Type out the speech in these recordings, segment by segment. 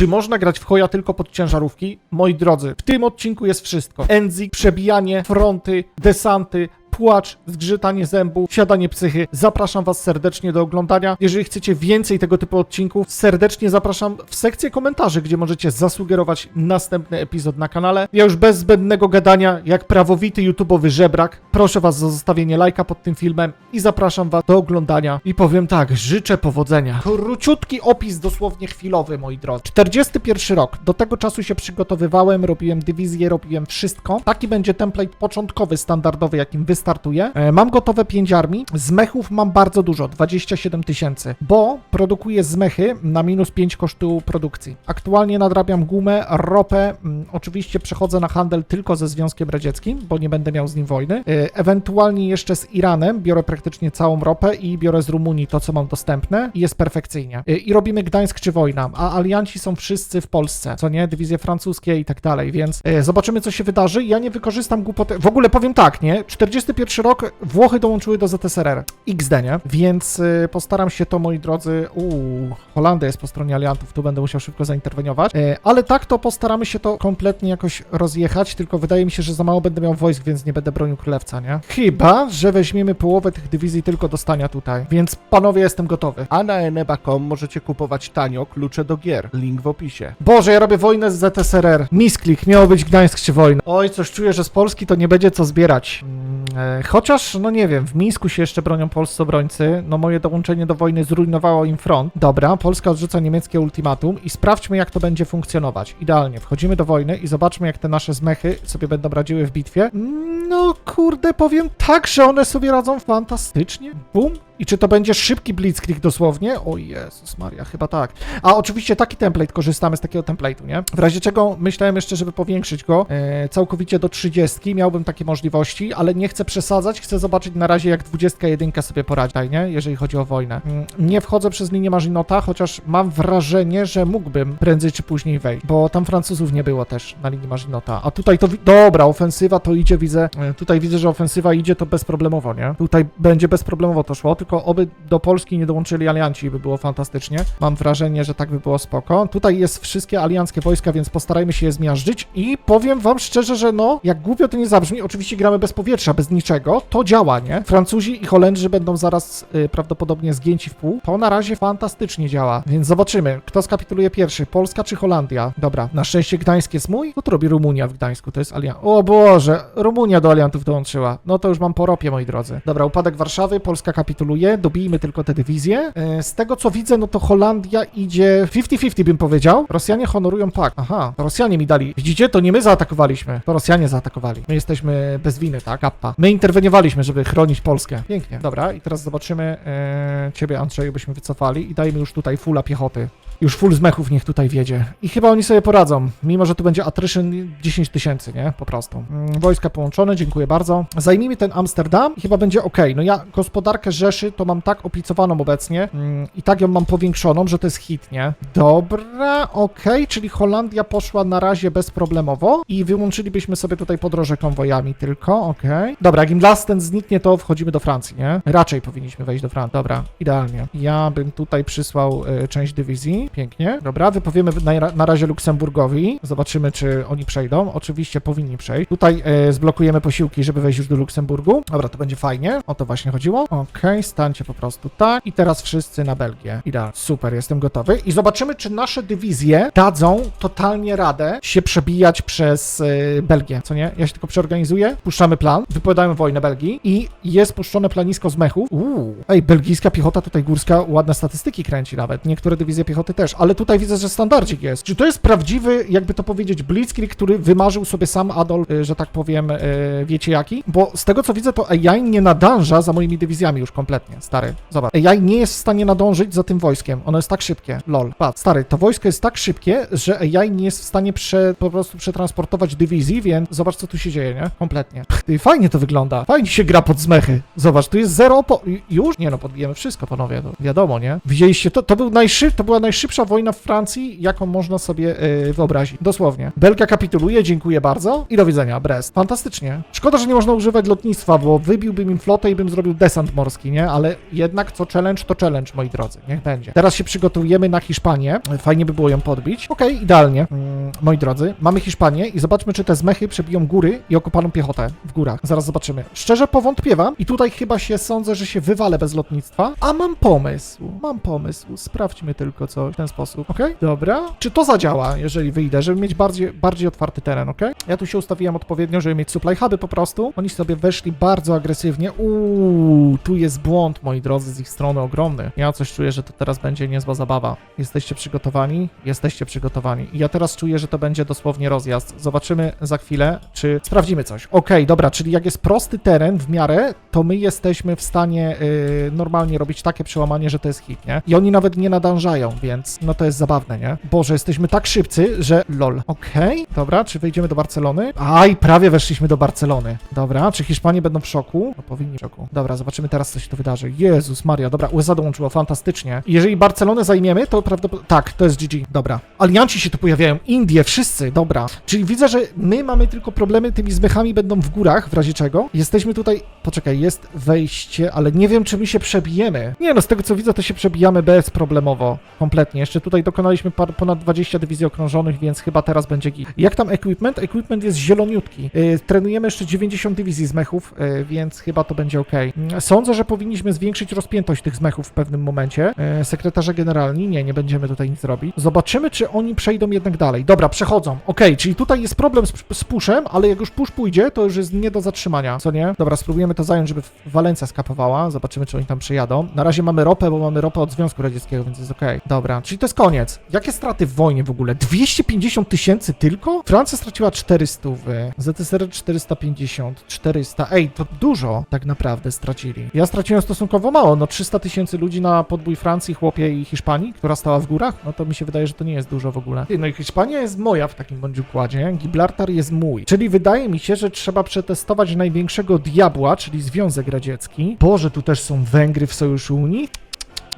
Czy można grać w hoja tylko pod ciężarówki? Moi drodzy, w tym odcinku jest wszystko. Enzik, przebijanie, fronty, desanty, płacz, zgrzytanie zębów, siadanie psychy. Zapraszam Was serdecznie do oglądania. Jeżeli chcecie więcej tego typu odcinków, serdecznie zapraszam w sekcję komentarzy, gdzie możecie zasugerować następny epizod na kanale. Ja już bez zbędnego gadania, jak prawowity YouTube'owy żebrak, proszę Was o zostawienie lajka pod tym filmem i zapraszam Was do oglądania. I powiem tak, życzę powodzenia. Króciutki opis, dosłownie chwilowy, moi drodzy. 41 rok. Do tego czasu się przygotowywałem, robiłem dywizję, robiłem wszystko. Taki będzie template początkowy, standardowy, jakim wystartuję. E, Mam gotowe 5 armii. Z mechów mam bardzo dużo, 27 tysięcy, bo produkuję z mechy na minus 5 kosztu produkcji. Aktualnie nadrabiam gumę, ropę. mm, Oczywiście przechodzę na handel tylko ze Związkiem Radzieckim, bo nie będę miał z nim wojny. E, Ewentualnie jeszcze z Iranem biorę praktycznie całą ropę i biorę z Rumunii to, co mam dostępne i jest perfekcyjnie. E, I robimy Gdańsk czy wojna, a alianci są wszyscy w Polsce, co nie? Dywizje francuskie i tak dalej, więc zobaczymy, co się wydarzy. Ja nie wykorzystam głupoty. W ogóle powiem tak, nie? 41 rok Włochy dołączyły do ZSRR. XD, nie? Więc y, postaram się to, moi drodzy. Uuu, Holandia jest po stronie aliantów, tu będę musiał szybko zainterweniować. E, ale tak to postaramy się to kompletnie jakoś rozjechać, tylko wydaje mi się, że za mało będę miał wojsk, więc nie będę bronił królewca, nie? Chyba, że weźmiemy połowę tych dywizji tylko do stania tutaj. Więc panowie, jestem gotowy. A na eneba.com możecie kupować tanio klucze do gier. Link w opisie. Boże, ja robię wojnę z ZSRR. Misklik, miało być Gdańsk czy wojna. Oj, coś czuję, że z Polski to nie będzie co zbierać. Mm, chociaż, no nie wiem, w Mińsku się jeszcze bronią polscy obrońcy. No moje dołączenie do wojny zrujnowało im front. Dobra, Polska odrzuca niemieckie ultimatum i sprawdźmy, jak to będzie funkcjonować. Idealnie, wchodzimy do wojny i zobaczmy, jak te nasze zmechy sobie będą radziły w bitwie. Mm, No kurde, powiem tak, że one sobie radzą fantastycznie. Bum. I czy to będzie szybki blitzkrieg dosłownie? O Jezus Maria, chyba tak. A oczywiście taki template, korzystamy z takiego template'u, nie? W razie czego myślałem jeszcze, żeby powiększyć go e, całkowicie do 30, miałbym takie możliwości, ale nie chcę przesadzać, chcę zobaczyć na razie jak 21 sobie poradzi, nie? Jeżeli chodzi o wojnę. Mm, Nie wchodzę przez linię Maginota, chociaż mam wrażenie, że mógłbym prędzej czy później wejść, bo tam Francuzów nie było też na linii Maginota. A tutaj to, dobra, ofensywa to idzie, widzę, tutaj widzę, że ofensywa idzie to bezproblemowo, nie? Tutaj będzie bezproblemowo to szło, tylko oby do Polski nie dołączyli alianci, by było fantastycznie. Mam wrażenie, że tak by było spoko. Tutaj jest wszystkie alianckie wojska, więc postarajmy się je zmiażdżyć i powiem wam szczerze, że no, jak głupio to nie zabrzmi, oczywiście gramy bez powietrza, bez niczego, to działa, nie? Francuzi i Holendrzy będą zaraz y, prawdopodobnie zgięci w pół. To na razie fantastycznie działa, więc zobaczymy, kto skapituluje pierwszy, Polska czy Holandia? Dobra, na szczęście Gdańsk jest mój. Co tu robi Rumunia w Gdańsku? To jest alian... O Boże, Rumunia do aliantów dołączyła. No to już mam po ropie, moi drodzy. Dobra, upadek Warszawy, Polska kapituluje, dobijmy tylko te dywizje. E, Z tego co widzę, no to Holandia idzie 50-50 bym powiedział. Rosjanie honorują pakt. Aha, Rosjanie mi dali. Widzicie, to nie my zaatakowaliśmy, to Rosjanie zaatakowali. My jesteśmy bez winy, tak? Kappa. My interweniowaliśmy, żeby chronić Polskę. Pięknie. Dobra, i teraz zobaczymy e, ciebie, Andrzeju, byśmy wycofali i dajmy już tutaj fulla piechoty. Już full z mechów niech tutaj wiedzie. I chyba oni sobie poradzą, mimo że tu będzie attrition 10 tysięcy, nie? Po prostu. Mm, Wojska połączone, dziękuję bardzo. Zajmijmy ten Amsterdam i chyba będzie ok. No ja gospodarkę Rzeszy to mam tak opicowaną obecnie mm, i tak ją mam powiększoną, że to jest hit, nie? Dobra, ok, czyli Holandia poszła na razie bezproblemowo i wyłączylibyśmy sobie tutaj podroże konwojami tylko, ok. Dobra, jak im las ten zniknie, to wchodzimy do Francji, nie? Raczej powinniśmy wejść do Francji. Dobra, idealnie. Ja bym tutaj przysłał y, część dywizji. Pięknie. Dobra, wypowiemy na, na razie Luksemburgowi. Zobaczymy, czy oni przejdą. Oczywiście powinni przejść. Tutaj y, zblokujemy posiłki, żeby wejść już do Luksemburgu. Dobra, to będzie fajnie. O to właśnie chodziło. Okej, stańcie po prostu tak. I teraz wszyscy na Belgię. Idealnie. Super, jestem gotowy. I zobaczymy, czy nasze dywizje dadzą totalnie radę się przebijać przez y, Belgię, co nie? Ja się tylko przeorganizuję, puszczamy plan, wypowiadamy wojnę Belgii i jest puszczone planisko z mechów. Uuu. Ej, belgijska piechota tutaj górska ładne statystyki kręci nawet. Niektóre dywizje piechoty też, ale tutaj widzę, że standardzik jest. Czy to jest prawdziwy, jakby to powiedzieć, blitzkrieg, który wymarzył sobie sam Adolf, y, że tak powiem, y, wiecie jaki? Bo z tego co widzę, to AI nie nadąża za moimi dywizjami już kompletnie, stary. Zobacz. AI nie jest w stanie nadążyć za tym wojskiem. Ono jest tak szybkie. Lol. Patrz, stary, to wojsko jest tak szybkie, że AI nie jest w stanie prze, po prostu przetransportować dywizji, więc zobacz, co tu się dzieje, nie? Kompletnie. Ty, fajnie to wygląda. Fajnie się gra pod zmechy. Zobacz, tu jest zero opo... Już? Nie no, podbijemy wszystko, panowie. To wiadomo, nie? Widzieliście, to, to, był najszyb... to była najszybsza wojna w Francji, jaką można sobie yy, wyobrazić. Dosłownie. Belgia kapituluje, dziękuję bardzo i do widzenia, Brest. Fantastycznie. Szkoda, że nie można używać lotnictwa, bo wybiłbym im flotę i bym zrobił desant morski, nie? Ale jednak co challenge, to challenge, moi drodzy. Niech będzie. Teraz się przygotujemy na Hiszpanię. Fajnie by było ją podbić. Okej, idealnie. Mm, moi drodzy, mamy Hiszpanię i zobaczmy, czy te zmechy przebiją góry i okopaną piechotę w górach. Zaraz zobaczymy. Szczerze powątpiewam i tutaj chyba się sądzę, że się wywalę bez lotnictwa. A mam pomysł. Mam pomysł. Sprawdźmy tylko coś w ten sposób. Okej? Dobra. Czy to zadziała, jeżeli wyjdę, żeby mieć bardziej, bardziej otwarty teren, okej? Ja tu się ustawiłem odpowiednio, żeby mieć supply po prostu. Oni sobie weszli bardzo agresywnie. Uuu, tu jest błąd, moi drodzy, z ich strony ogromny. Ja coś czuję, że to teraz będzie niezła zabawa. Jesteście przygotowani? Jesteście przygotowani. I ja teraz czuję, że to będzie dosłownie rozjazd. Zobaczymy za chwilę, czy sprawdzimy coś. Okej, dobra, czyli jak jest prosty teren w miarę, to my jesteśmy w stanie yy, normalnie robić takie przełamanie, że to jest hit, nie? I oni nawet nie nadążają, więc no to jest zabawne, nie? Boże, jesteśmy tak szybcy, że lol. Okej, dobra, czy wejdziemy do Barcelony? Aj, prawie weszliśmy do Barcelony. Dobra, czy Hiszpanie będą w szoku? No powinni w szoku. Dobra, zobaczymy teraz, co się tu wydarzy. Jezus Maria, dobra, USA dołączyło, fantastycznie. Jeżeli Barcelonę zajmiemy, to prawdopodobnie... Tak, to jest GG, dobra. Alianci się tu pojawiają, Indie, wszyscy, dobra. Czyli widzę, że my mamy tylko problemy, tymi zmechami będą w górach, w razie czego. Jesteśmy tutaj... Poczekaj, jest wejście, ale nie wiem, czy my się przebijemy. Nie no, z tego co widzę, to się przebijamy bezproblemowo. Kompletnie. Jeszcze tutaj dokonaliśmy par, ponad 20 dywizji okrążonych, więc chyba teraz będzie git. Jak tam equipment? Equipment jest zieloniutki. Yy, trenujemy jeszcze 90 dywizji zmechów, yy, więc chyba to będzie ok. Sądzę, że powinniśmy zwiększyć rozpiętość tych zmechów w pewnym momencie. Yy, sekretarze generalni, nie, nie będziemy tutaj nic robić. Zobaczymy, czy oni przejdą jednak dalej. Dobra, przechodzą. Ok, czyli tutaj jest problem z, z puszem, ale jak już push pójdzie, to już jest nie do zatrzymania, co nie? Dobra, spróbujemy to zająć, żeby Walencja skapowała. Zobaczymy, czy oni tam przyjadą. Na razie mamy ropę, bo mamy ropę od Związku Radzieckiego, więc jest ok. Dobra, czyli to jest koniec. Jakie straty w wojnie w ogóle? 250 tysięcy tylko? Francja straciła 400, ZSRR 450, 400. Ej, to dużo tak naprawdę stracili. Ja straciłem stosunkowo mało, no 300 tysięcy ludzi na podbój Francji, chłopie i Hiszpanii, która stała w górach, no to mi się wydaje, że to nie jest dużo w ogóle. No i Hiszpania jest moja w takim bądź układzie, Gibraltar jest mój. Czyli wydaje mi się, że trzeba przetestować największego diabła, czyli Związek Radziecki. Boże, tu też są Węgry w sojuszu Unii?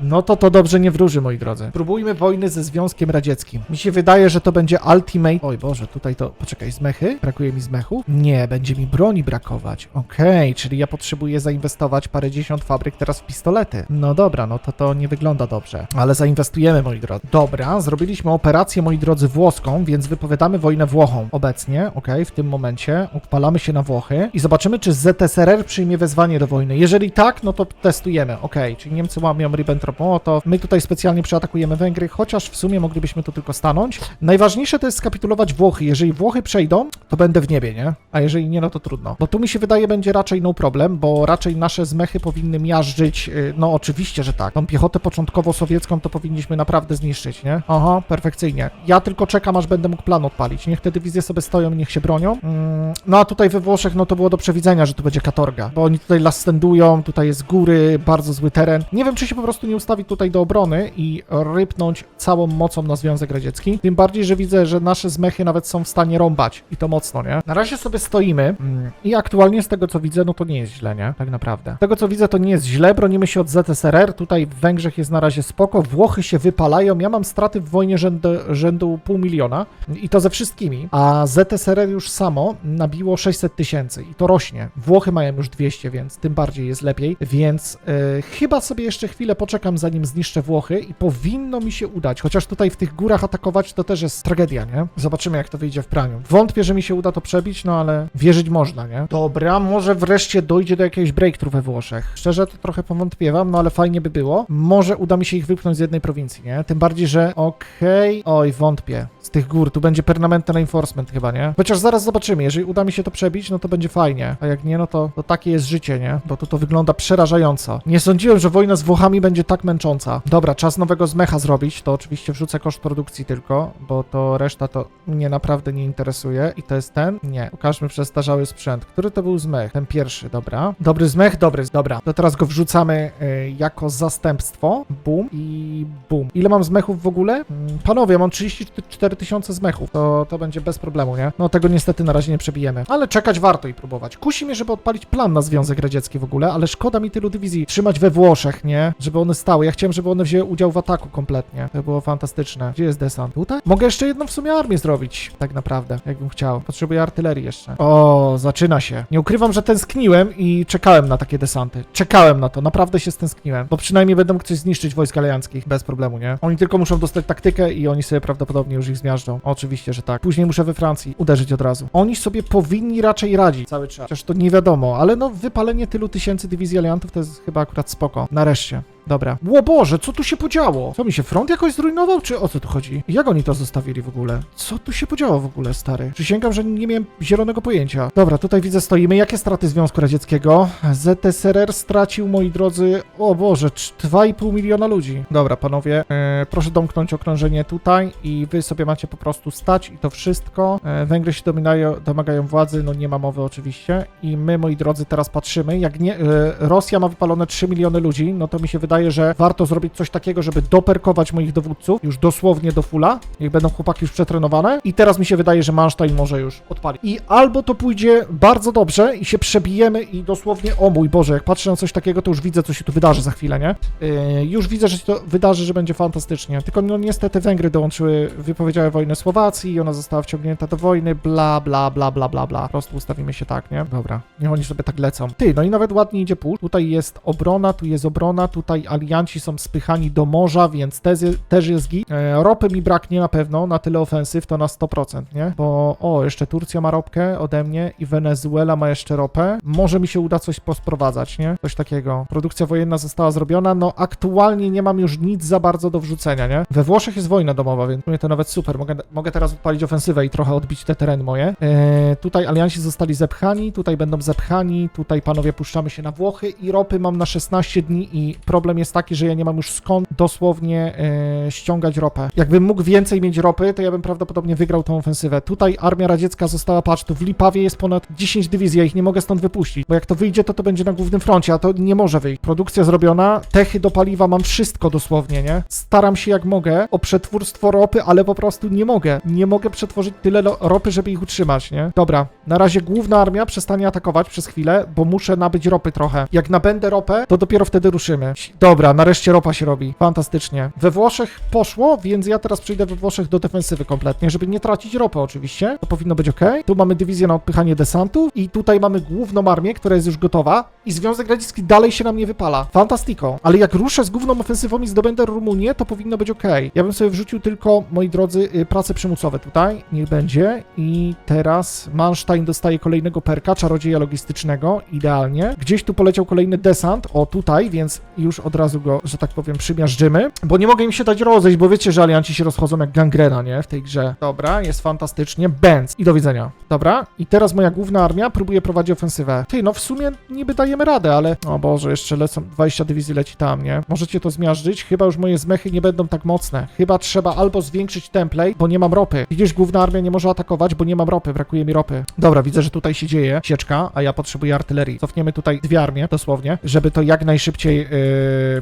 No to to dobrze nie wróży, moi drodzy. Próbujmy wojny ze Związkiem Radzieckim. Mi się wydaje, że to będzie ultimate... Oj Boże, tutaj to... Poczekaj, zmechy? Brakuje mi zmechu? Nie, będzie mi broni brakować. Okej, czyli ja potrzebuję zainwestować parę dziesiąt fabryk teraz w pistolety. No dobra, no to to nie wygląda dobrze. Ale zainwestujemy, moi drodzy. Dobra, zrobiliśmy operację, moi drodzy, włoską, więc wypowiadamy wojnę Włochom. Obecnie, okej, w tym momencie odpalamy się na Włochy i zobaczymy, czy ZSRR przyjmie wezwanie do wojny. Jeżeli tak, no to testujemy. Okej, czyli Niemcy łamią Ribbentrop Mołotow. My tutaj specjalnie przeatakujemy Węgry, chociaż w sumie moglibyśmy tu tylko stanąć. Najważniejsze to jest skapitulować Włochy. Jeżeli Włochy przejdą, to będę w niebie, nie? A jeżeli nie, no to trudno. Bo tu mi się wydaje będzie raczej no problem, bo raczej nasze zmechy powinny miażdżyć, yy, no oczywiście, że tak. Tą piechotę początkowo sowiecką to powinniśmy naprawdę zniszczyć, nie? Aha, perfekcyjnie. Ja tylko czekam, aż będę mógł plan odpalić. Niech te dywizje sobie stoją, niech się bronią. Mm, no a tutaj we Włoszech, no to było do przewidzenia, że tu będzie katorga, bo oni tutaj lastendują, tutaj jest góry, bardzo zły teren. Nie wiem, czy się po prostu nie ustawić tutaj do obrony i rypnąć całą mocą na Związek Radziecki. Tym bardziej, że widzę, że nasze zmechy nawet są w stanie rąbać i to mocno, nie? Na razie sobie stoimy mm, i aktualnie z tego, co widzę, no to nie jest źle, nie? Tak naprawdę. Z tego, co widzę, to nie jest źle. Bronimy się od ZSRR. Tutaj w Węgrzech jest na razie spoko. Włochy się wypalają. Ja mam straty w wojnie rzędu, rzędu pół miliona i to ze wszystkimi. A ZSRR już samo nabiło 600 tysięcy i to rośnie. Włochy mają już 200, więc tym bardziej jest lepiej. Więc yy, chyba sobie jeszcze chwilę poczekam, zanim zniszczę Włochy i powinno mi się udać. Chociaż tutaj w tych górach atakować to też jest tragedia, nie? Zobaczymy, jak to wyjdzie w praniu. Wątpię, że mi się uda to przebić, no ale wierzyć można, nie? Dobra, może wreszcie dojdzie do jakiegoś breakthrough we Włoszech. Szczerze to trochę powątpiewam, no ale fajnie by było. Może uda mi się ich wypchnąć z jednej prowincji, nie? Tym bardziej, że okej... Oj, wątpię. Z tych gór, tu będzie permanentny reinforcement chyba, nie? Chociaż zaraz zobaczymy, jeżeli uda mi się to przebić, no to będzie fajnie. A jak nie, no to, to takie jest życie, nie? Bo tu to wygląda przerażająco. Nie sądziłem, że wojna z Włochami będzie tak męcząca. Dobra, czas nowego zmecha zrobić, to oczywiście wrzucę koszt produkcji tylko, bo to reszta to mnie naprawdę nie interesuje. I to jest ten? Nie. Pokażmy przestarzały sprzęt. Który to był zmech? Ten pierwszy, dobra. Dobry zmech? Dobry, dobra. To teraz go wrzucamy y, jako zastępstwo. Bum i bum. Ile mam zmechów w ogóle? Mm, Panowie, mam 34 tysiące zmechów. To, to będzie bez problemu, nie? No tego niestety na razie nie przebijemy. Ale czekać warto i próbować. Kusi mnie, żeby odpalić plan na Związek Radziecki w ogóle, ale szkoda mi tylu dywizji trzymać we Włoszech, nie? Żeby one zostały. Ja chciałem, żeby one wzięły udział w ataku kompletnie. To było fantastyczne. Gdzie jest desant? Tutaj? Mogę jeszcze jedną w sumie armię zrobić, tak naprawdę, jakbym chciał. Potrzebuję artylerii jeszcze. O, zaczyna się. Nie ukrywam, że tęskniłem i czekałem na takie desanty. Czekałem na to, naprawdę się stęskniłem. Bo przynajmniej będą mógł coś zniszczyć wojsk alianckich, bez problemu, nie? Oni tylko muszą dostać taktykę i oni sobie prawdopodobnie już ich zmiażdżą. Oczywiście, że tak. Później muszę we Francji uderzyć od razu. Oni sobie powinni raczej radzić cały czas. Chociaż to nie wiadomo, ale no wypalenie tylu tysięcy dywizji aliantów to jest chyba akurat spoko. Nareszcie. Dobra. Ło Boże, co tu się podziało? Co mi się front jakoś zrujnował, czy o co tu chodzi? Jak oni to zostawili w ogóle? Co tu się podziało w ogóle, stary? Przysięgam, że nie miałem zielonego pojęcia. Dobra, tutaj widzę stoimy. Jakie straty Związku Radzieckiego? ZSRR stracił, moi drodzy, o Boże, cz- 2,5 miliona ludzi. Dobra, panowie, e, proszę domknąć okrążenie tutaj i wy sobie macie po prostu stać i to wszystko. E, Węgry się dominają, domagają władzy, no nie ma mowy oczywiście. I my, moi drodzy, teraz patrzymy. Jak nie, e, Rosja ma wypalone 3 miliony ludzi, no to mi się wydaje, że warto zrobić coś takiego, żeby doperkować moich dowódców już dosłownie do fulla. Niech będą chłopaki już przetrenowane. I teraz mi się wydaje, że Manstein może już odpalić. I albo to pójdzie bardzo dobrze i się przebijemy i dosłownie, o mój Boże, jak patrzę na coś takiego, to już widzę, co się tu wydarzy za chwilę, nie? Yy, już widzę, że się to wydarzy, że będzie fantastycznie. Tylko no niestety Węgry dołączyły, wypowiedziały wojnę Słowacji i ona została wciągnięta do wojny, bla, bla, bla, bla, bla, bla. Po prostu ustawimy się tak, nie? Dobra, niech oni sobie tak lecą. Ty, no i nawet ładnie idzie push. Tutaj jest obrona, tu jest obrona, tutaj alianci są spychani do morza, więc też, też jest git. E, ropy mi braknie na pewno, na tyle ofensyw, to na 100%, nie? Bo, o, jeszcze Turcja ma ropkę ode mnie i Wenezuela ma jeszcze ropę. Może mi się uda coś posprowadzać, nie? Coś takiego. Produkcja wojenna została zrobiona, no aktualnie nie mam już nic za bardzo do wrzucenia, nie? We Włoszech jest wojna domowa, więc mnie to nawet super. Mogę, mogę teraz odpalić ofensywę i trochę odbić te tereny moje. E, tutaj alianci zostali zepchani, tutaj będą zepchani, tutaj panowie puszczamy się na Włochy i ropy mam na 16 dni i problem jest taki, że ja nie mam już skąd dosłownie e, ściągać ropę. Jakbym mógł więcej mieć ropy, to ja bym prawdopodobnie wygrał tą ofensywę. Tutaj armia radziecka została, patrz, tu w Lipawie jest ponad 10 dywizji, ja ich nie mogę stąd wypuścić, bo jak to wyjdzie, to to będzie na głównym froncie, a to nie może wyjść. Produkcja zrobiona, techy do paliwa mam wszystko dosłownie, nie? Staram się jak mogę o przetwórstwo ropy, ale po prostu nie mogę. Nie mogę przetworzyć tyle ropy, żeby ich utrzymać, nie? Dobra, na razie główna armia przestanie atakować przez chwilę, bo muszę nabyć ropy trochę. Jak nabędę ropę, to dopiero wtedy ruszymy. Dobra, nareszcie ropa się robi. Fantastycznie. We Włoszech poszło, więc ja teraz przyjdę we Włoszech do defensywy kompletnie, żeby nie tracić ropy oczywiście. To powinno być ok. Tu mamy dywizję na odpychanie desantów i tutaj mamy główną armię, która jest już gotowa i Związek Radziecki dalej się na mnie wypala. Fantastico. Ale jak ruszę z główną ofensywą i zdobędę Rumunię, to powinno być ok. Ja bym sobie wrzucił tylko, moi drodzy, y, prace przymusowe tutaj. Niech będzie. I teraz Manstein dostaje kolejnego perka, czarodzieja logistycznego. Idealnie. Gdzieś tu poleciał kolejny desant. O, tutaj, więc już od razu go, że tak powiem, przymiażdżymy. Bo nie mogę im się dać rozejść, bo wiecie, że alianci się rozchodzą jak gangrena, nie? W tej grze. Dobra, jest fantastycznie. Benz. I do widzenia. Dobra. I teraz moja główna armia próbuje prowadzić ofensywę. Ty, no w sumie niby dajemy radę, ale... O Boże, jeszcze lecą... 20 dywizji leci tam, nie? Możecie to zmiażdżyć? Chyba już moje zmechy nie będą tak mocne. Chyba trzeba albo zwiększyć template, bo nie mam ropy. Widzisz, główna armia nie może atakować, bo nie mam ropy. Brakuje mi ropy. Dobra, widzę, że tutaj się dzieje sieczka, a ja potrzebuję artylerii. Cofniemy tutaj dwie armie, dosłownie, żeby to jak najszybciej yy,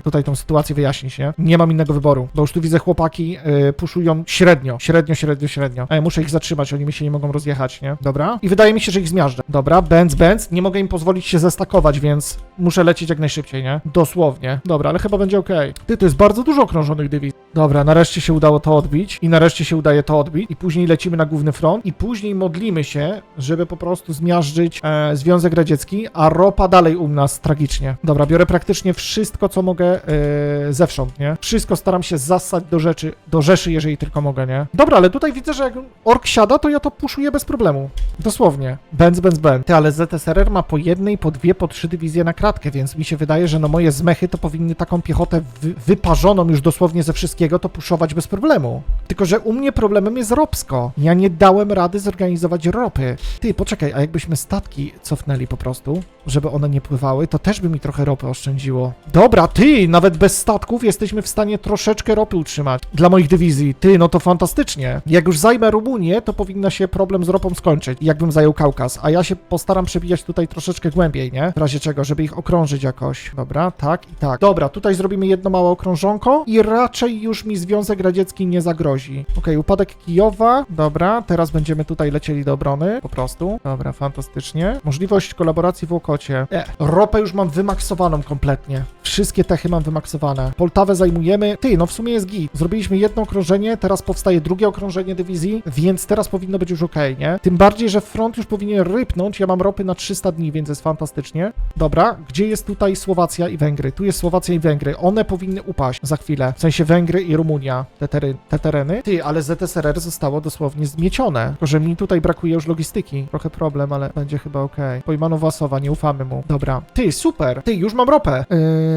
tutaj tą sytuację wyjaśnić, nie? Nie mam innego wyboru, bo już tu widzę chłopaki yy, puszują średnio, średnio, średnio, średnio. A ja muszę ich zatrzymać, oni mi się nie mogą rozjechać, nie? Dobra. I wydaje mi się, że ich zmiażdżę. Dobra, Benz, Benz. Nie mogę im pozwolić się zestakować, więc muszę lecieć jak najszybciej, nie? Dosłownie. Dobra, ale chyba będzie okej. Ty, to jest bardzo dużo okrążonych dywizji. Dobra, nareszcie się udało to odbić i nareszcie się udaje to odbić i później lecimy na główny front i później modlimy się, żeby po prostu zmiażdżyć e, Związek Radziecki, a ropa dalej u nas tragicznie. Dobra, biorę praktycznie wszystko, co e, zewsząd, nie? Wszystko staram się zassać do rzeczy, do Rzeszy, jeżeli tylko mogę, nie? Dobra, ale tutaj widzę, że jak ork siada, to ja to puszuję bez problemu. Dosłownie. Benz, benz, benz. Ty, ale ZSRR ma po jednej, po dwie, po trzy dywizje na kratkę, więc mi się wydaje, że no moje zmechy to powinny taką piechotę wy, wyparzoną już dosłownie ze wszystkiego to puszować bez problemu. Tylko, że u mnie problemem jest ropsko. Ja nie dałem rady zorganizować ropy. Ty, poczekaj, a jakbyśmy statki cofnęli po prostu, żeby one nie pływały, to też by mi trochę ropy oszczędziło. Dobra, ty, nawet bez statków jesteśmy w stanie troszeczkę ropy utrzymać dla moich dywizji. Ty, no to fantastycznie. Jak już zajmę Rumunię, to powinna się problem z ropą skończyć, jakbym zajął Kaukaz, a ja się postaram przebijać tutaj troszeczkę głębiej, nie? W razie czego, żeby ich okrążyć jakoś. Dobra, tak i tak. Dobra, tutaj zrobimy jedno małe okrążonko i raczej już mi Związek Radziecki nie zagrozi. Okej, upadek Kijowa, dobra, teraz będziemy tutaj lecieli do obrony, po prostu. Dobra, fantastycznie. Możliwość kolaboracji w Łokocie. E, ropę już mam wymaksowaną kompletnie. Wszystkie techy mam wymaksowane. Poltawę zajmujemy. Ty, no w sumie jest git. Zrobiliśmy jedno okrążenie, teraz powstaje drugie okrążenie dywizji, więc teraz powinno być już okej, nie? Tym bardziej, że front już powinien rypnąć. Ja mam ropy na 300 dni, więc jest fantastycznie. Dobra, gdzie jest tutaj Słowacja i Węgry? Tu jest Słowacja i Węgry. One powinny upaść za chwilę. W sensie Węgry i Rumunia, te, tery, te tereny. Ty, ale ZSRR zostało dosłownie zmiecione. Tylko, że mi tutaj brakuje już logistyki. Trochę problem, ale będzie chyba okej. Pojmano Wasowa, nie ufamy mu. Dobra. Ty, super. Ty, już mam ropę.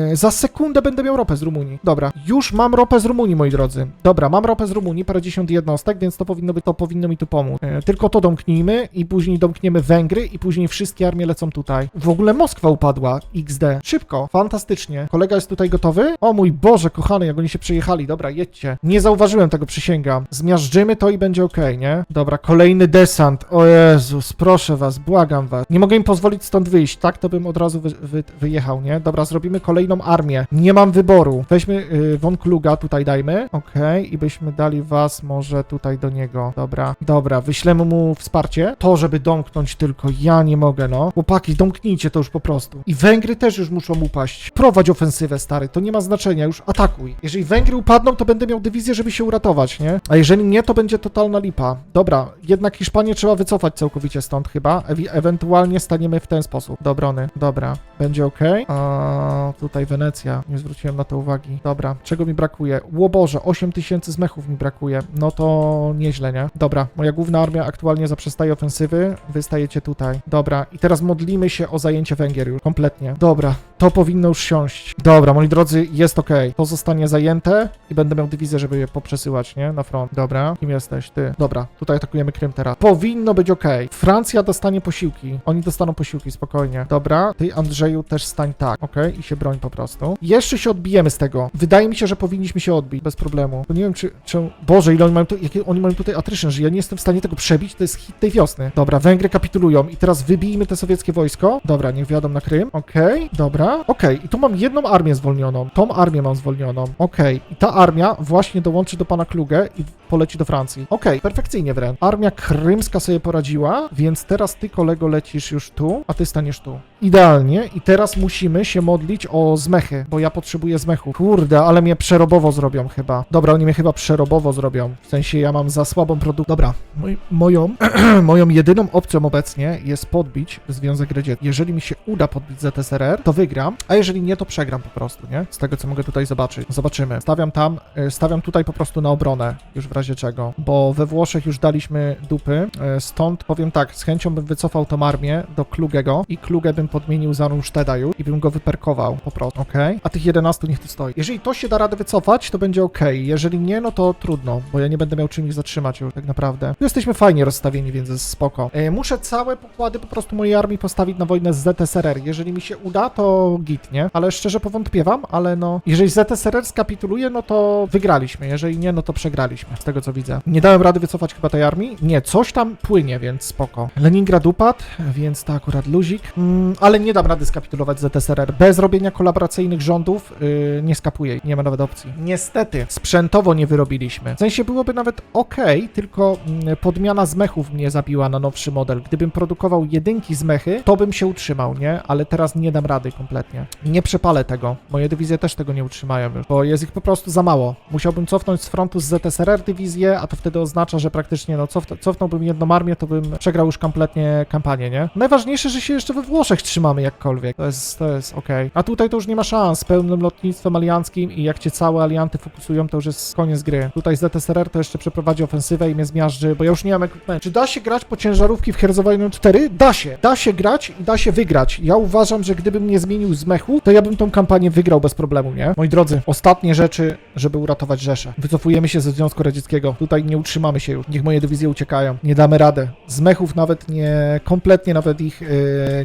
Yy, za sekundę będę miał ropę z Rumunii. Dobra. Już mam ropę z Rumunii, moi drodzy. Dobra, mam ropę z Rumunii, parędziesiąt jednostek, więc to powinno, być, to powinno mi tu pomóc. Yy, tylko to domknijmy i później domkniemy Węgry i później wszystkie armie lecą tutaj. W ogóle Moskwa upadła. XD. Szybko. Fantastycznie. Kolega jest tutaj gotowy? O mój Boże, kochany, jak oni się przejechali. Dobra, jedźcie. Nie zauważyłem tego, przysięgam. Zmiażdżymy to i będzie okej, nie? Dobra, kolejny desant. O Jezus, proszę was, błagam was. Nie mogę im pozwolić stąd wyjść, tak? To bym od razu wy, wy, wyjechał, nie? Dobra, zrobimy kolejną armię. Nie mam wyboru. Weźmy y, Von Kluga, tutaj dajmy. Okej, i byśmy dali was może tutaj do niego. Dobra, dobra, wyślemy mu wsparcie. To, żeby domknąć tylko, ja nie mogę, no. Chłopaki, domknijcie to już po prostu. I Węgry też już muszą upaść. Prowadź ofensywę, stary, to nie ma znaczenia, już atakuj. Jeżeli Węgry upadną, to będę miał dywizję, żeby się uratować, nie? A jeżeli nie, to będzie totalna lipa. Dobra, jednak Hiszpanię trzeba wycofać całkowicie stąd chyba. Ewi- ewentualnie staniemy w ten sposób do obrony. Dobra, będzie ok. A tutaj Wenecja, nie zwróciłem na to uwagi. Dobra, czego mi brakuje? Łoborze, 8 tysięcy zmechów mi brakuje. No to nieźle, nie? Dobra, moja główna armia aktualnie zaprzestaje ofensywy. Wy stajecie tutaj. Dobra, i teraz modlimy się o zajęcie Węgier już kompletnie. Dobra, to powinno już siąść. Dobra, moi drodzy, jest ok. To zostanie zajęte i będę miał dywizję, żeby je poprzesyłać, nie? Na front. Dobra, kim jesteś? Ty. Dobra, tutaj atakujemy Krym teraz. Powinno być ok. Francja dostanie posiłki. Oni dostaną posiłki, spokojnie. Dobra, ty Andrzeju też stań tak, ok? I się broń po prostu. Jeszcze się odbijemy z tego. Wydaje mi się, że powinniśmy się odbić, bez problemu. Bo nie wiem, czy... czy... Boże, ile oni mają tu... Jakie oni mają tutaj attrition, że ja nie jestem w stanie tego przebić, to jest hit tej wiosny. Dobra, Węgry kapitulują i teraz wybijmy te sowieckie wojsko. Dobra, niech wjadą na Krym. Okej, dobra. Okej, i tu mam jedną armię zwolnioną. Tą armię mam zwolnioną. Okej, i ta armia właśnie dołączy do pana Klugę i poleci do Francji. Okej, perfekcyjnie wręcz. Armia krymska sobie poradziła, więc teraz ty, kolego, lecisz już tu, a ty staniesz tu. Idealnie. I teraz musimy się modlić o zmechy, bo ja potrzebuję zmechów. Kurde, ale mnie przerobowo zrobią chyba. Dobra, oni mnie chyba przerobowo zrobią. W sensie ja mam za słabą produkcję. Dobra, moj, moją, moją jedyną opcją obecnie jest podbić Związek Radziecki. Jeżeli mi się uda podbić ZSRR, to wygram, a jeżeli nie, to przegram po prostu, nie? Z tego, co mogę tutaj zobaczyć. Zobaczymy. Stawiam tam, y, stawiam tutaj po prostu na obronę, już w razie czego, bo we Włoszech już daliśmy dupy, y, stąd powiem tak, z chęcią bym wycofał tą armię do Klugego i Klugę bym podmienił za Rundstedta już i bym go wyperkował po prostu, okej? A tych 11 niech tu stoi. Jeżeli to się da radę wycofać, to będzie okej, jeżeli nie, no to trudno, bo ja nie będę miał czym ich zatrzymać już tak naprawdę. Tu jesteśmy fajnie rozstawieni, więc jest spoko. Y, muszę całe pokłady po prostu mojej armii postawić na wojnę z ZSRR. Jeżeli mi się uda, to git, nie? Ale szczerze powątpiewam, ale no, jeżeli ZSRR skapituluje, no to wygraliśmy. Jeżeli nie, no to przegraliśmy, z tego co widzę. Nie dałem rady wycofać chyba tej armii. Nie, coś tam płynie, więc spoko. Leningrad upadł, więc to akurat luzik. Mm, ale nie dam rady skapitulować ZSRR. Bez robienia kolaboracyjnych rządów yy, nie skapuje. Nie ma nawet opcji. Niestety, sprzętowo nie wyrobiliśmy. W sensie byłoby nawet ok, tylko mm, podmiana zmechów mnie zabiła na nowszy model. Gdybym produkował jedynki zmechy, to bym się utrzymał, nie? Ale teraz nie dam rady kompletnie. Nie przepalę tego. Moje dywizje też tego nie utrzymają już, bo jest ich po prostu za mało. Musiałbym cofnąć z frontu z ZSRR dywizję, a to wtedy oznacza, że praktycznie no cof cofnąłbym jedną armię, to bym przegrał już kompletnie kampanię, nie? Najważniejsze, że się jeszcze we Włoszech trzymamy jakkolwiek. To jest, to jest okej. A tutaj to już nie ma szans z pełnym lotnictwem alianckim i jak cię całe alianty fokusują, to już jest koniec gry. Tutaj z ZSRR to jeszcze przeprowadzi ofensywę i mnie zmiażdży, bo ja już nie mam equipment. Czy da się grać po ciężarówki w Herzowajną 4? Da się. Da się grać i da się wygrać. Ja uważam, że gdybym nie zmienił zmechu, to ja bym tą kampanię wygrał bez problemu, nie? Moi drodzy, ostatnie rzeczy, żeby uratować Rzeszę. Wycofujemy się ze Związku Radzieckiego Radzieckiego. Tutaj nie utrzymamy się już. Niech moje dywizje uciekają. Nie damy radę. Z mechów nawet nie, kompletnie nawet ich yy,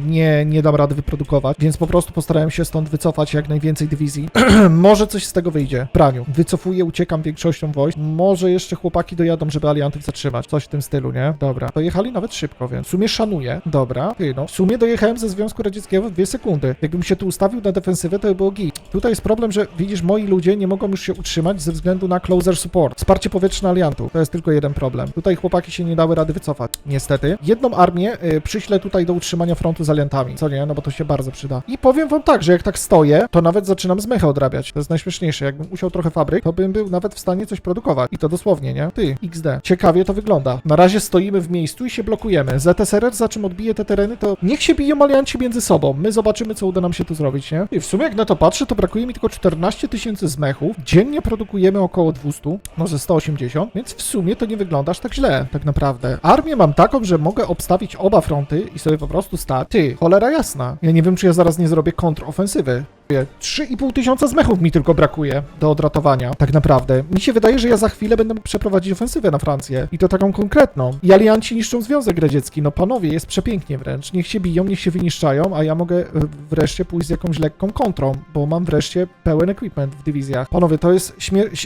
nie, nie dam rady wyprodukować, więc po prostu postarałem się stąd wycofać jak najwięcej dywizji. Może coś z tego wyjdzie. Praniu. Wycofuję, uciekam większością wojsk. Może jeszcze chłopaki dojadą, żeby aliantów zatrzymać. Coś w tym stylu, nie? Dobra. Dojechali nawet szybko, więc w sumie szanuję. Dobra. Ty, no. W sumie dojechałem ze Związku Radzieckiego w dwie sekundy. Jakbym się tu ustawił na defensywę, to by było git. Tutaj jest problem, że widzisz, moi ludzie nie mogą już się utrzymać ze względu na closer support. Wsparcie powietrzne aliantów. To jest tylko jeden problem. Tutaj chłopaki się nie dały rady wycofać. Niestety. Jedną armię y, przyślę tutaj do utrzymania frontu z aliantami. Co nie? No bo to się bardzo przyda. I powiem wam tak, że jak tak stoję, to nawet zaczynam z mecha odrabiać. To jest najśmieszniejsze. Jakbym usiał trochę fabryk, to bym był nawet w stanie coś produkować. I to dosłownie, nie? Ty, XD. Ciekawie to wygląda. Na razie stoimy w miejscu i się blokujemy. ZSRR za czym odbije te tereny, to niech się biją alianci między sobą. My zobaczymy, co uda nam się tu zrobić, nie? I w sumie jak na to patrzę, to brakuje mi tylko 14 tysięcy zmechów. Dziennie produkujemy około 200, może 180, więc w sumie to nie wygląda aż tak źle, tak naprawdę. Armię mam taką, że mogę obstawić oba fronty i sobie po prostu stać. Ty, cholera jasna. Ja nie wiem, czy ja zaraz nie zrobię kontrofensywy. 3,5 tysiąca zmechów mi tylko brakuje do odratowania, tak naprawdę. Mi się wydaje, że ja za chwilę będę przeprowadzić ofensywę na Francję. I to taką konkretną. I alianci niszczą Związek Radziecki. No panowie, jest przepięknie wręcz. Niech się biją, niech się wyniszczają, a ja mogę e, wreszcie pójść z jakąś lekką kontrą, bo mam wreszcie pełen equipment w dywizjach. Panowie, to jest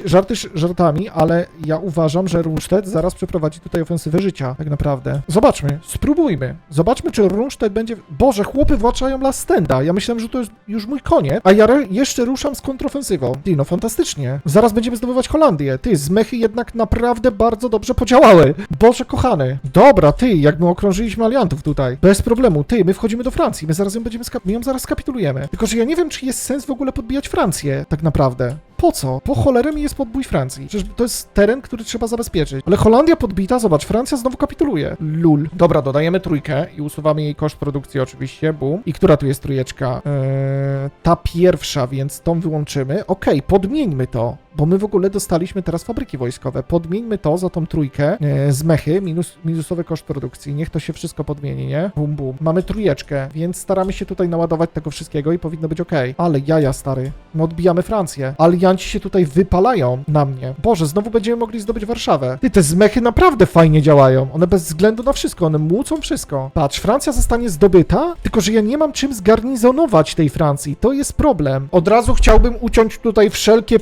żarty żartami, ale ja uważam, że Rundstedt zaraz przeprowadzi tutaj ofensywę życia, tak naprawdę. Zobaczmy, spróbujmy. Zobaczmy, czy Rundstedt będzie... Boże, chłopy właczają Lastenda. Ja myślałem, że to jest już mój koniec, a ja jeszcze ruszam z kontrofensywą. Ty, no fantastycznie. Zaraz będziemy zdobywać Holandię. Ty, zmechy jednak naprawdę bardzo dobrze podziałały. Boże kochany. Dobra, ty, jak my okrążyliśmy aliantów tutaj. Bez problemu. Ty, my wchodzimy do Francji. My zaraz ją będziemy skap- my ją zaraz skapitulujemy. Tylko, że ja nie wiem, czy jest sens w ogóle podbijać Francję, tak naprawdę. Po co? Po cholerę mi jest podbój Francji. Przecież to jest teren, który trzeba zabezpieczyć. Ale Holandia podbita, zobacz, Francja znowu kapituluje. Lul. Dobra, dodajemy trójkę i usuwamy jej koszt produkcji oczywiście, boom. I która tu jest trójeczka? Eee, ta pierwsza, więc tą wyłączymy. Okej, podmieńmy to. Bo my w ogóle dostaliśmy teraz fabryki wojskowe. Podmieńmy to za tą trójkę e, z mechy, minus, minusowy koszt produkcji. Niech to się wszystko podmieni, nie? Bum, bum. Mamy trójeczkę, więc staramy się tutaj naładować tego wszystkiego i powinno być ok. Ale jaja, stary. My odbijamy Francję. Alianci się tutaj wypalają na mnie. Boże, znowu będziemy mogli zdobyć Warszawę. Ty, te zmechy naprawdę fajnie działają. One bez względu na wszystko, one młócą wszystko. Patrz, Francja zostanie zdobyta, tylko że ja nie mam czym zgarnizonować tej Francji. To jest problem. Od razu chciałbym uciąć tutaj wszelkie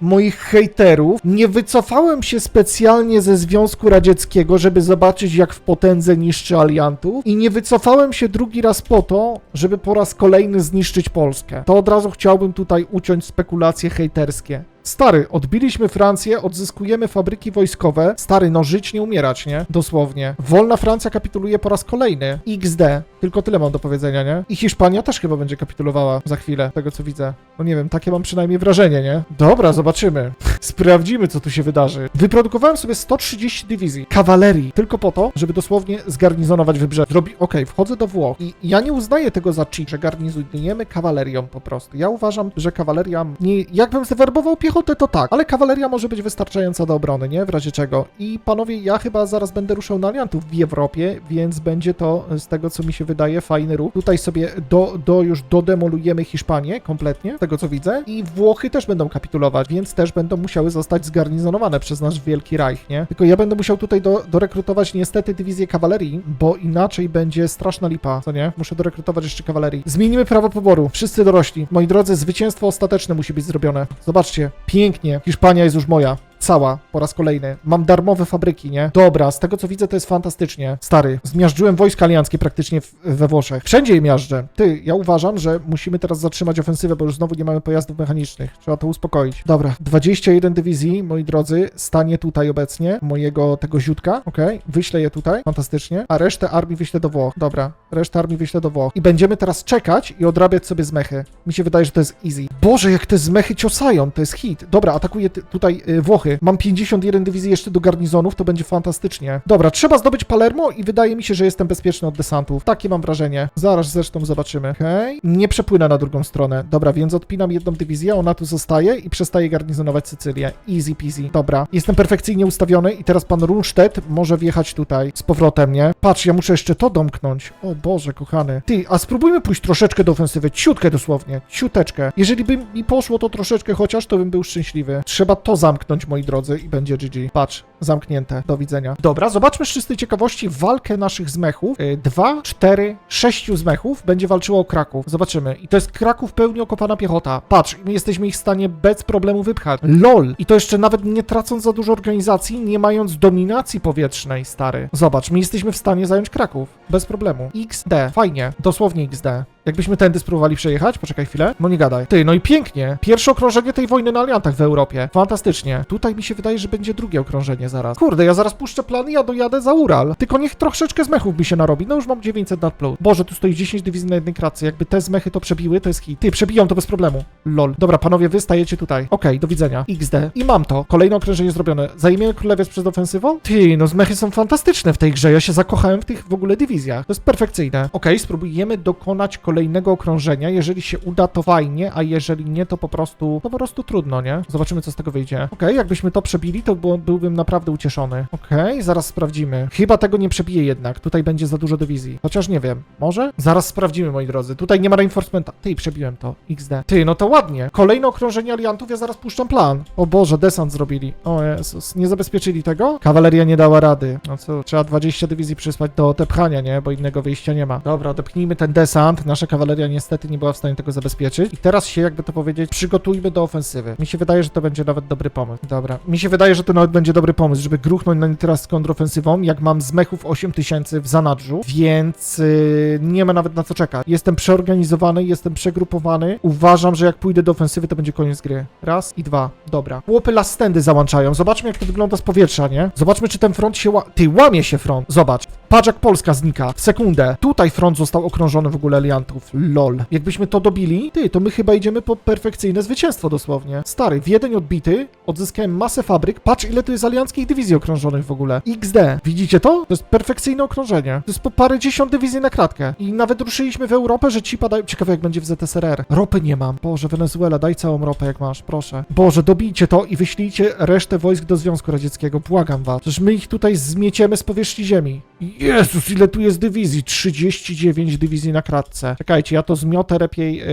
moich hejterów. Nie wycofałem się specjalnie ze Związku Radzieckiego, żeby zobaczyć, jak w potędze niszczy aliantów. I nie wycofałem się drugi raz po to, żeby po raz kolejny zniszczyć Polskę. To od razu chciałbym tutaj uciąć spekulacje hejterskie. Stary, odbiliśmy Francję, odzyskujemy fabryki wojskowe. Stary, no żyć nie umierać, nie? Dosłownie. Wolna Francja kapituluje po raz kolejny. XD. Tylko tyle mam do powiedzenia, nie? I Hiszpania też chyba będzie kapitulowała za chwilę, tego co widzę. No nie wiem, takie mam przynajmniej wrażenie, nie? Dobra, zobaczymy. Sprawdzimy, co tu się wydarzy. Wyprodukowałem sobie 130 dywizji kawalerii, tylko po to, żeby dosłownie zgarnizonować wybrzeże. Zrobi, okej, wchodzę do Włoch i ja nie uznaję tego za cheat, że garnizujemy kawalerią po prostu. Ja uważam, że kawaleria, nie, jakbym zawerbował piechotę, to tak, ale kawaleria może być wystarczająca do obrony, nie? W razie czego. I panowie, ja chyba zaraz będę ruszał na aliantów w Europie, więc będzie to, z tego co mi się wydaje, fajny ruch. Tutaj sobie do, do już dodemolujemy Hiszpanię kompletnie, z tego co widzę, i Włochy też będą kapitulować, więc też będą musiały zostać zgarnizonowane przez nasz wielki Reich, nie? Tylko ja będę musiał tutaj do, dorekrutować niestety dywizję kawalerii, bo inaczej będzie straszna lipa, co nie? Muszę dorekrutować jeszcze kawalerii. Zmienimy prawo poboru. Wszyscy dorośli. Moi drodzy, zwycięstwo ostateczne musi być zrobione. Zobaczcie, pięknie. Hiszpania jest już moja. Cała, po raz kolejny. Mam darmowe fabryki, nie? Dobra, z tego co widzę, to jest fantastycznie. Stary, zmiażdżyłem wojska alianckie praktycznie w, we Włoszech. Wszędzie je miażdżę. Ty, ja uważam, że musimy teraz zatrzymać ofensywę, bo już znowu nie mamy pojazdów mechanicznych. Trzeba to uspokoić. Dobra, 21 dywizji, moi drodzy, stanie tutaj obecnie. Mojego tego ziutka, okej? Wyślę je tutaj, fantastycznie. A resztę armii wyślę do Włoch. Dobra, resztę armii wyślę do Włoch. I będziemy teraz czekać i odrabiać sobie zmechy. Mi się wydaje, że to jest easy. Boże, jak te zmechy ciosają, to jest hit. Dobra, atakuję tutaj y, Włochy. Mam 51 dywizji jeszcze do garnizonów, to będzie fantastycznie. Dobra, trzeba zdobyć Palermo i wydaje mi się, że jestem bezpieczny od desantów. Takie mam wrażenie. Zaraz zresztą zobaczymy. Okej. Nie przepłynę na drugą stronę. Dobra, więc odpinam jedną dywizję, ona tu zostaje i przestaje garnizonować Sycylię. Easy peasy. Dobra, jestem perfekcyjnie ustawiony i teraz pan Rundstedt może wjechać tutaj z powrotem, nie? Patrz, ja muszę jeszcze to domknąć. O Boże, kochany. Ty, a spróbujmy pójść troszeczkę do ofensywy. Ciutkę dosłownie. Ciuteczkę. Jeżeli by mi poszło to troszeczkę chociaż, to bym był szczęśliwy. Trzeba to zamknąć, moi drodzy, i będzie GG. Patrz, zamknięte. Do widzenia. Dobra, zobaczmy z czystej ciekawości walkę naszych zmechów. Y, Dwa, cztery, sześciu zmechów będzie walczyło o Kraków. Zobaczymy. I to jest Kraków pełni okopana piechota. Patrz, my jesteśmy ich w stanie bez problemu wypchać. LOL! I to jeszcze nawet nie tracąc za dużo organizacji, nie mając dominacji powietrznej, stary. Zobacz, my jesteśmy w stanie zająć Kraków. Bez problemu. XD. Fajnie. Dosłownie XD. Jakbyśmy tędy spróbowali przejechać, poczekaj chwilę. No nie gadaj. Ty, no i pięknie. Pierwsze okrążenie tej wojny na aliantach w Europie. Fantastycznie. Tutaj mi się wydaje, że będzie drugie okrążenie zaraz. Kurde, ja zaraz puszczę plan i ja dojadę za Ural. Tylko niech troszeczkę zmechów mi się narobi. No już mam 900 nad plus. Boże, tu stoi 10 dywizji na jednej kratce. Jakby te zmechy to przebiły, to jest hit. Ty, przebiją to bez problemu. Lol. Dobra, panowie, wy stajecie tutaj. Okej, do widzenia. XD. I mam to. Kolejne okrążenie zrobione. Zajmiemy Królewiec przed ofensywą? Ty, no zmechy są fantastyczne w tej grze. Ja się zakochałem w tych w ogóle dywizjach. To jest perfekcyjne. Okej, spróbujemy dokonać okrążenia. Jeżeli się uda, to fajnie, a jeżeli nie, to po prostu, to po prostu trudno, nie? Zobaczymy, co z tego wyjdzie. Okej, jakbyśmy to przebili, to byłbym naprawdę ucieszony. Okej, zaraz sprawdzimy. Chyba tego nie przebije jednak. Tutaj będzie za dużo dywizji. Chociaż nie wiem. Może? Zaraz sprawdzimy, moi drodzy. Tutaj nie ma reinforcementa. Ty, przebiłem to. XD. Ty, no to ładnie. Kolejne okrążenie aliantów, ja zaraz puszczam plan. O Boże, desant zrobili. O Jezus, nie zabezpieczyli tego? Kawaleria nie dała rady. No co, trzeba 20 dywizji przysłać do odepchania, nie? Bo innego wyjścia nie ma. Dobra, odepchnijmy ten desant. Nasza kawaleria niestety nie była w stanie tego zabezpieczyć. I teraz się, jakby to powiedzieć, przygotujmy do ofensywy. Mi się wydaje, że to będzie nawet dobry pomysł. Dobra. Mi się wydaje, że to nawet będzie dobry pomysł, żeby gruchnąć na nie teraz kontrofensywą, jak mam z mechów 8000 w zanadrzu, więc yy, nie ma nawet na co czekać. Jestem przeorganizowany, jestem przegrupowany. Uważam, że jak pójdę do ofensywy, to będzie koniec gry. Raz i dwa. Dobra. Chłopy las stędy załączają. Zobaczmy, jak to wygląda z powietrza, nie? Zobaczmy, czy ten front się ła... Ty, łamie się front. Zobacz. Patrz, jak Polska znika. W sekundę. Tutaj front został okrążony w ogóle aliantów. LOL. Jakbyśmy to dobili, ty, to my chyba idziemy po perfekcyjne zwycięstwo dosłownie. Stary, Wiedeń odbity, odzyskałem masę fabryk. Patrz, ile tu jest alianckich dywizji okrążonych w ogóle. XD. Widzicie to? To jest perfekcyjne okrążenie. To jest po parę dziesiąt dywizji na kratkę. I nawet ruszyliśmy w Europę, że ci padają... Ciekawe, jak będzie w ZSRR. Ropy nie mam. Boże, Wenezuela, daj całą ropę, jak masz, proszę. Boże, dobijcie to i wyślijcie resztę wojsk do Związku Radzieckiego. Błagam was. Przecież my ich tutaj zmieciemy z powierzchni ziemi. Jezus, ile tu jest dywizji? 39 dywizji na kratce. Czekajcie, ja to zmiotę lepiej yy,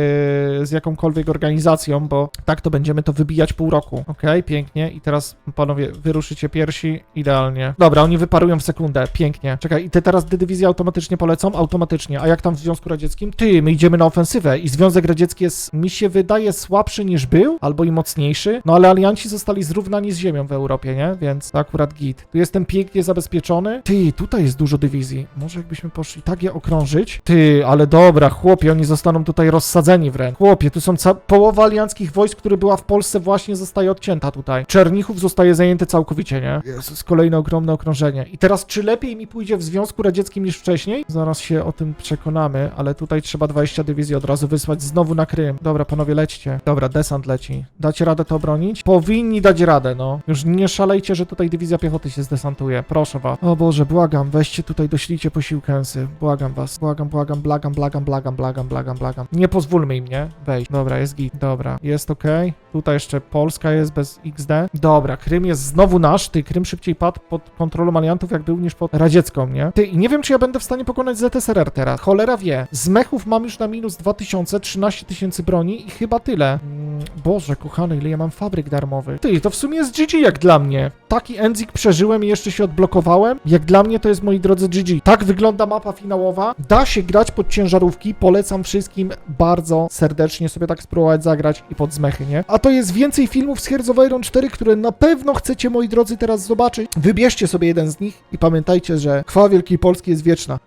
z jakąkolwiek organizacją, bo tak to będziemy to wybijać pół roku. Okej, pięknie. I teraz, panowie, wyruszycie piersi. Idealnie. Dobra, oni wyparują w sekundę. Pięknie. Czekaj, i te teraz te dywizje automatycznie polecą? Automatycznie. A jak tam w Związku Radzieckim? Ty, my idziemy na ofensywę i Związek Radziecki jest, mi się wydaje, słabszy niż był, albo i mocniejszy. No ale alianci zostali zrównani z ziemią w Europie, nie? Więc to akurat git. Tu jestem pięknie zabezpieczony. Ty, tutaj jest dużo dywizji. Może jakbyśmy poszli tak je okrążyć? Ty, ale dobra, chłopie, oni zostaną tutaj rozsadzeni wręcz. Chłopie, tu są połowa alianckich wojsk, które była w Polsce właśnie zostaje odcięta tutaj. Czernichów zostaje zajęty całkowicie, nie? Jezus, kolejne ogromne okrążenie. I teraz, czy lepiej mi pójdzie w Związku Radzieckim niż wcześniej? Zaraz się o tym przekonamy, ale tutaj trzeba 20 dywizji od razu wysłać znowu na Krym. Dobra, panowie, lećcie. Dobra, desant leci. Dacie radę to obronić? Powinni dać radę, no. Już nie szalejcie, że tutaj dywizja piechoty się zdesantuje. Proszę was. O Boże, błagam, weźcie tutaj, doślijcie posiłkęsy. Błagam was. Błagam, błagam, blagam, blagam, blagam, blagam, blagam, blagam. Nie pozwólmy im, nie? Wejść. Dobra, jest git. Dobra, jest okej. Tutaj jeszcze Polska jest bez XD. Dobra, Krym jest znowu nasz. Ty, Krym szybciej padł pod kontrolą aliantów, jak był, niż pod radziecką, nie? Ty, nie wiem, czy ja będę w stanie pokonać ZSRR teraz. Cholera wie. Z mechów mam już na minus 2000, 13 tysięcy broni i chyba tyle. Mm, Boże, kochany, ile ja mam fabryk darmowych. Ty, to w sumie jest GG jak dla mnie. Taki Enzik przeżyłem i jeszcze się odblokowałem. Jak dla mnie to jest, moi drodzy, GG. Tak wygląda mapa finałowa. Da się grać pod ciężarówki. Polecam wszystkim bardzo serdecznie sobie tak spróbować zagrać i pod zmechy, nie? A to jest więcej filmów z of Iron 4, które na pewno chcecie, moi drodzy, teraz zobaczyć. Wybierzcie sobie jeden z nich i pamiętajcie, że chwała Wielkiej Polski jest wieczna.